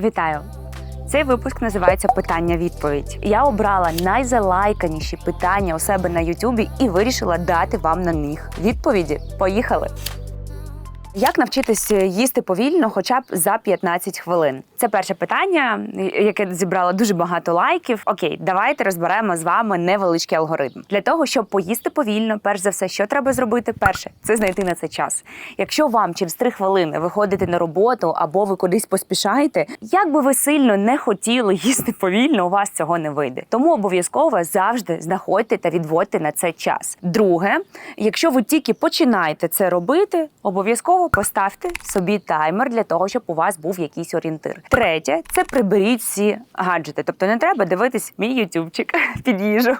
Вітаю! Цей випуск називається Питання-відповідь. Я обрала найзалайканіші питання у себе на Ютубі і вирішила дати вам на них відповіді. Поїхали! Як навчитись їсти повільно, хоча б за 15 хвилин? Це перше питання, яке зібрало дуже багато лайків. Окей, давайте розберемо з вами невеличкий алгоритм. Для того, щоб поїсти повільно, перш за все, що треба зробити? Перше це знайти на це час. Якщо вам через 3 хвилини виходите на роботу або ви кудись поспішаєте, як би ви сильно не хотіли їсти повільно, у вас цього не вийде. Тому обов'язково завжди знаходьте та відводьте на це час. Друге, якщо ви тільки починаєте це робити, обов'язково поставте собі таймер для того, щоб у вас був якийсь орієнтир. Третє це приберіть всі гаджети. Тобто не треба дивитись мій ютубчик під їжу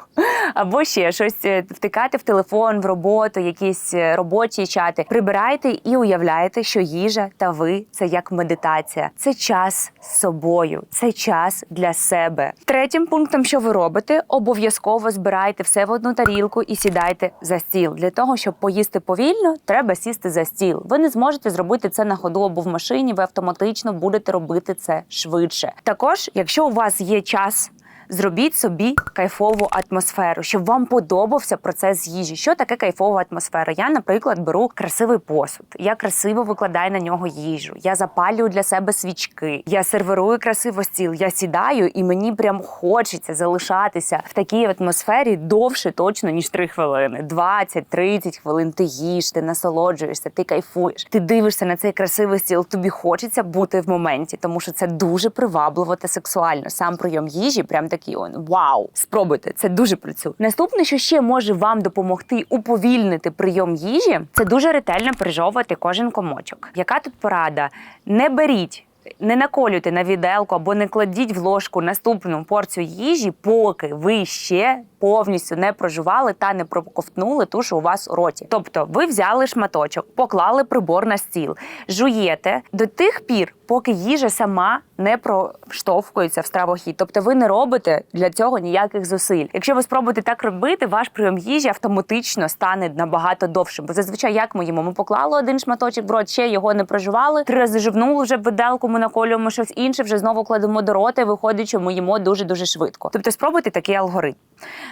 або ще щось е, втикати в телефон, в роботу, якісь е, робочі чати. Прибирайте і уявляєте, що їжа та ви це як медитація. Це час з собою, це час для себе. Третім пунктом, що ви робите, обов'язково збирайте все в одну тарілку і сідайте за стіл. Для того, щоб поїсти повільно, треба сісти за стіл. Ви не зможете зробити це на ходу або в машині, ви автоматично будете робити це швидше. Також, якщо у вас є час. Зробіть собі кайфову атмосферу, щоб вам подобався процес їжі. Що таке кайфова атмосфера? Я, наприклад, беру красивий посуд, я красиво викладаю на нього їжу. Я запалюю для себе свічки, я сервірую красиво стіл. Я сідаю, і мені прям хочеться залишатися в такій атмосфері довше, точно ніж 3 хвилини. 20-30 хвилин. Ти їш, ти насолоджуєшся, ти кайфуєш. Ти дивишся на цей красивий стіл. Тобі хочеться бути в моменті, тому що це дуже привабливо та сексуально. Сам прийом їжі, прям такий он вау. Спробуйте, це дуже працює. Наступне, що ще може вам допомогти уповільнити прийом їжі, це дуже ретельно прижовувати кожен комочок. Яка тут порада? Не беріть. Не наколюйте на віделку або не кладіть в ложку наступну порцію їжі, поки ви ще повністю не прожували та не проковтнули ту, що у вас у роті. Тобто, ви взяли шматочок, поклали прибор на стіл, жуєте до тих пір, поки їжа сама не проштовхується в стравохід. Тобто, ви не робите для цього ніяких зусиль. Якщо ви спробуєте так робити, ваш прийом їжі автоматично стане набагато довшим. Бо зазвичай як ми їмо? Ми поклали один шматочок в рот, ще його не проживали. Три рази жувнули вже виделку, ми наколюємо щось інше, вже знову кладемо до рота, і виходить, що ми їмо дуже дуже швидко. Тобто спробуйте такий алгоритм.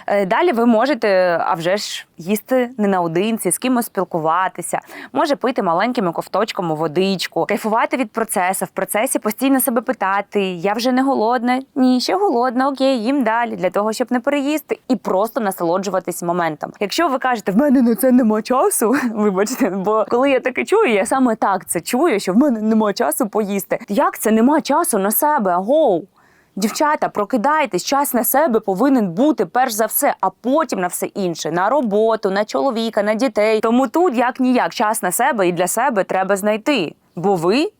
Е, Далі ви можете, а вже ж, їсти не наодинці, з кимось спілкуватися, може пити маленькими ковточками водичку, кайфувати від процесу, в процесі постійно себе питати: я вже не голодна, ні, ще голодна, окей, їм далі, для того, щоб не переїсти, і просто насолоджуватись моментом. Якщо ви кажете, в мене на це нема часу, вибачте, бо коли я таке чую, я саме так це чую, що в мене нема часу поїсти. Як це нема часу на себе? Гоу! Дівчата, прокидайтесь, час на себе повинен бути перш за все, а потім на все інше, на роботу, на чоловіка, на дітей. Тому тут як ніяк час на себе і для себе треба знайти. Бо ви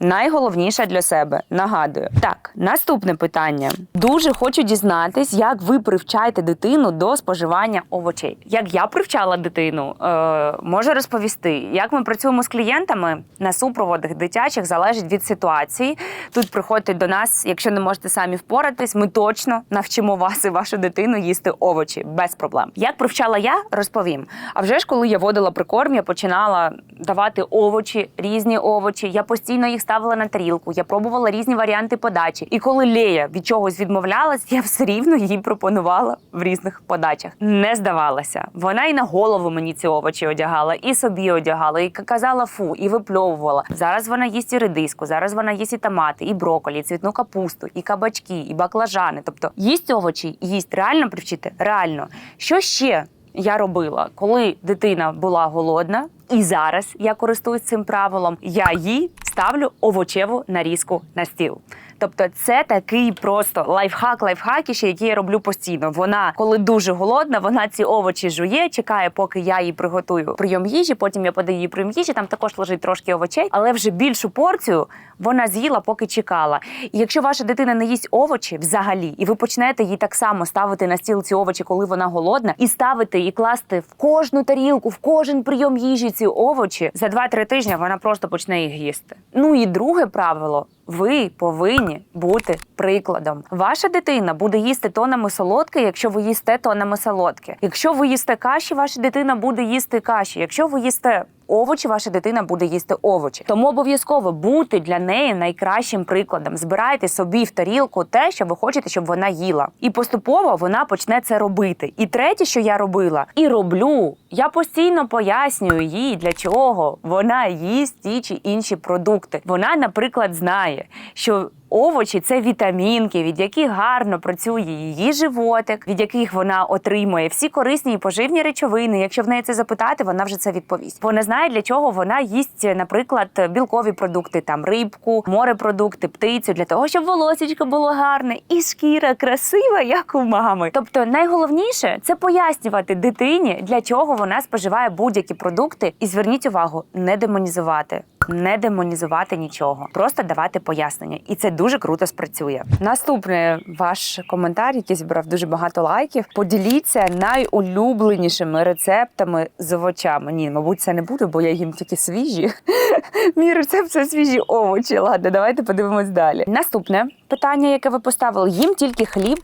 найголовніше для себе. Нагадую. Так, наступне питання. Дуже хочу дізнатись, як ви привчаєте дитину до споживання овочей. Як я привчала дитину, е, можу розповісти. Як ми працюємо з клієнтами на супроводах дитячих залежить від ситуації. Тут приходьте до нас, якщо не можете самі впоратись, ми точно навчимо вас і вашу дитину їсти овочі без проблем. Як привчала я, розповім. А вже ж коли я водила прикорм, я починала давати овочі, різні овочі. Я постійно їх ставила на тарілку. Я пробувала різні варіанти подачі. І коли Лея від чогось відмовлялась, я все рівно їй пропонувала в різних подачах. Не здавалася. Вона і на голову мені ці овочі одягала, і собі одягала, і казала фу, і випльовувала. Зараз вона їсть і редиску, зараз вона їсть і томати, і броколі, і цвітну капусту, і кабачки, і баклажани. Тобто їсть овочі, їсть реально привчити? Реально. Що ще? Я робила, коли дитина була голодна, і зараз я користуюсь цим правилом. Я їй ставлю овочеву нарізку на стіл. Тобто, це такий просто лайфхак, лайфхакіше, який я роблю постійно. Вона, коли дуже голодна, вона ці овочі жує, чекає, поки я їй приготую прийом їжі. Потім я подаю їй прийом їжі. Там також лежить трошки овочей, але вже більшу порцію вона з'їла, поки чекала. І якщо ваша дитина не їсть овочі взагалі, і ви почнете їй так само ставити на стіл ці овочі, коли вона голодна, і ставити і класти в кожну тарілку, в кожен прийом їжі ці овочі, за 2-3 тижні вона просто почне їх їсти. Ну і друге правило. Ви повинні бути прикладом. Ваша дитина буде їсти тонами солодке, якщо ви їсте тонами солодке. Якщо ви їсте каші, ваша дитина буде їсти каші. Якщо ви їсте овочі, ваша дитина буде їсти овочі. Тому обов'язково бути для неї найкращим прикладом. Збирайте собі в тарілку те, що ви хочете, щоб вона їла. І поступово вона почне це робити. І третє, що я робила, і роблю, я постійно пояснюю їй, для чого вона їсть ті чи інші продукти. Вона, наприклад, знає, що Овочі це вітамінки, від яких гарно працює її животик, від яких вона отримує всі корисні і поживні речовини. Якщо в неї це запитати, вона вже це відповість. Вона знає, для чого вона їсть, наприклад, білкові продукти, там рибку, морепродукти, птицю, для того, щоб волосечко було гарне і шкіра красива, як у мами. Тобто, найголовніше це пояснювати дитині, для чого вона споживає будь-які продукти, і зверніть увагу, не демонізувати. Не демонізувати нічого, просто давати пояснення, і це дуже круто спрацює. Наступний ваш коментар, який зібрав дуже багато лайків. Поділіться найулюбленішими рецептами з овочами. Ні, мабуть, це не буде, бо я їм тільки свіжі. Мій рецепт це свіжі овочі. Ладно, давайте подивимось далі. Наступне питання, яке ви поставили: їм тільки хліб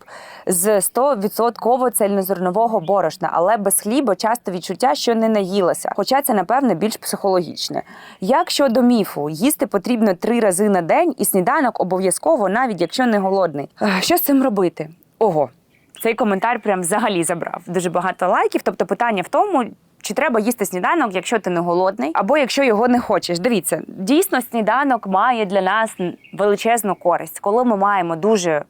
з 100% цельнозернового борошна, але без хліба часто відчуття, що не наїлася. Хоча це, напевне, більш психологічне. Як щодо міфу, їсти потрібно три рази на день, і сніданок обов'язково, навіть якщо не голодний. Що з цим робити? Ого, цей коментар прям взагалі забрав дуже багато лайків. Тобто, питання в тому. Чи треба їсти сніданок, якщо ти не голодний, або якщо його не хочеш? Дивіться, дійсно, сніданок має для нас величезну користь, коли ми маємо дуже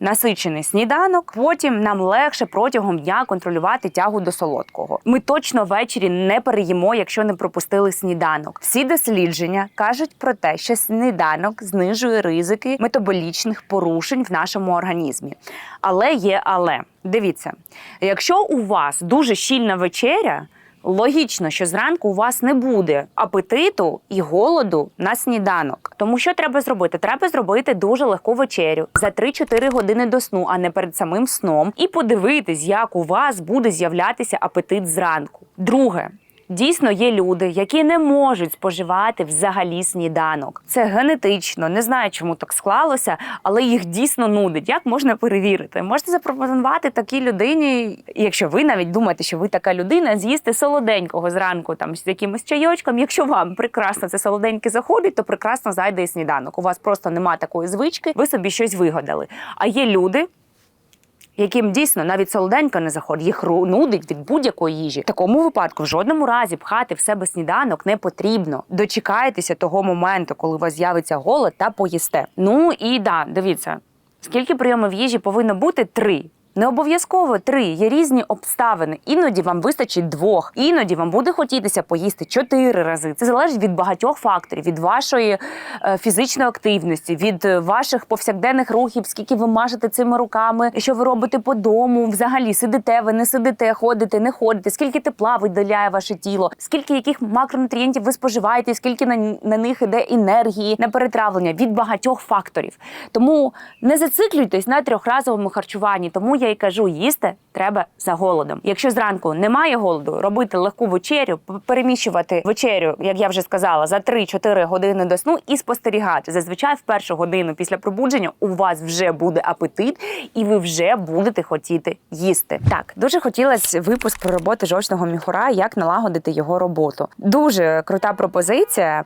насичений сніданок. Потім нам легше протягом дня контролювати тягу до солодкого. Ми точно ввечері не переїмо, якщо не пропустили сніданок. Всі дослідження кажуть про те, що сніданок знижує ризики метаболічних порушень в нашому організмі. Але є але. Дивіться, якщо у вас дуже щільна вечеря. Логічно, що зранку у вас не буде апетиту і голоду на сніданок. Тому що треба зробити? Треба зробити дуже легку вечерю за 3-4 години до сну, а не перед самим сном, і подивитись, як у вас буде з'являтися апетит зранку. Друге. Дійсно є люди, які не можуть споживати взагалі сніданок. Це генетично, не знаю, чому так склалося, але їх дійсно нудить. Як можна перевірити? Можете запропонувати такій людині, якщо ви навіть думаєте, що ви така людина, з'їсти солоденького зранку там з якимось чайочком. Якщо вам прекрасно це солоденьке заходить, то прекрасно зайде і сніданок. У вас просто нема такої звички, ви собі щось вигадали. А є люди яким дійсно навіть солоденька не заходить, їх нудить від будь-якої їжі. В такому випадку в жодному разі пхати в себе сніданок не потрібно. Дочекайтеся того моменту, коли у вас з'явиться голод та поїсте. Ну і да, дивіться, скільки прийомів їжі повинно бути? Три. Не обов'язково три, є різні обставини. Іноді вам вистачить двох, іноді вам буде хотітися поїсти чотири рази. Це залежить від багатьох факторів, від вашої е, фізичної активності, від е, ваших повсякденних рухів, скільки ви мажете цими руками, що ви робите по дому, взагалі сидите, ви не сидите, ходите, не ходите, скільки тепла виділяє ваше тіло, скільки яких макронутрієнтів ви споживаєте, скільки на, на них іде енергії на перетравлення від багатьох факторів. Тому не зациклюйтесь на трьохразовому харчуванні. Тому я й кажу, їсти треба за голодом. Якщо зранку немає голоду, робити легку вечерю, переміщувати вечерю, як я вже сказала, за 3-4 години до сну і спостерігати. Зазвичай в першу годину після пробудження у вас вже буде апетит, і ви вже будете хотіти їсти. Так, дуже хотілося випуск про роботу жовчного міхура, як налагодити його роботу. Дуже крута пропозиція.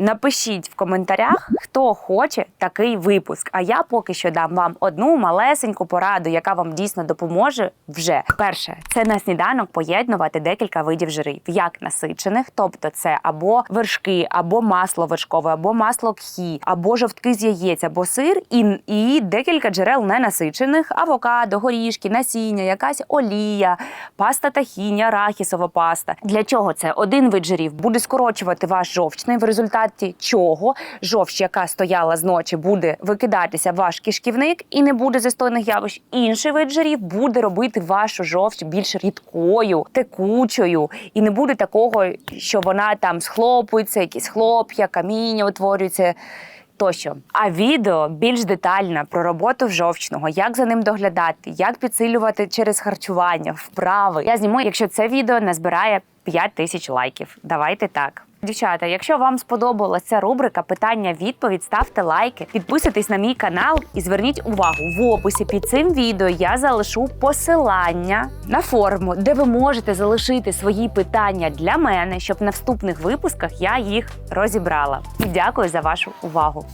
Напишіть в коментарях, хто хоче такий випуск. А я поки що дам вам одну малесеньку пораду, яка вам дійсно допоможе вже. Перше, це на сніданок поєднувати декілька видів жирів, як насичених, тобто це або вершки, або масло вершкове, або масло кхі, або жовтки з яєць, або сир, і, і декілька джерел ненасичених: авокадо, горішки, насіння, якась олія, паста тахіні, арахісова паста. Для чого це? Один вид жирів буде скорочувати ваш жовчний, в результаті чого жовч, яка стояла з ночі, буде викидатися в ваш кишківник і не буде застойних явищ. Інший вид жирів буде робити вашу жовч більш рідкою, текучою, і не буде такого, що вона там схлопується, якісь хлоп'я, каміння утворюються. Тощо, а відео більш детально про роботу жовчного, як за ним доглядати, як підсилювати через харчування, вправи. Я зніму, якщо це відео назбирає 5 тисяч лайків. Давайте так. Дівчата, якщо вам сподобалася ця рубрика питання-відповідь, ставте лайки, підписуйтесь на мій канал і зверніть увагу в описі під цим відео я залишу посилання на форму, де ви можете залишити свої питання для мене, щоб на вступних випусках я їх розібрала. І дякую за вашу увагу.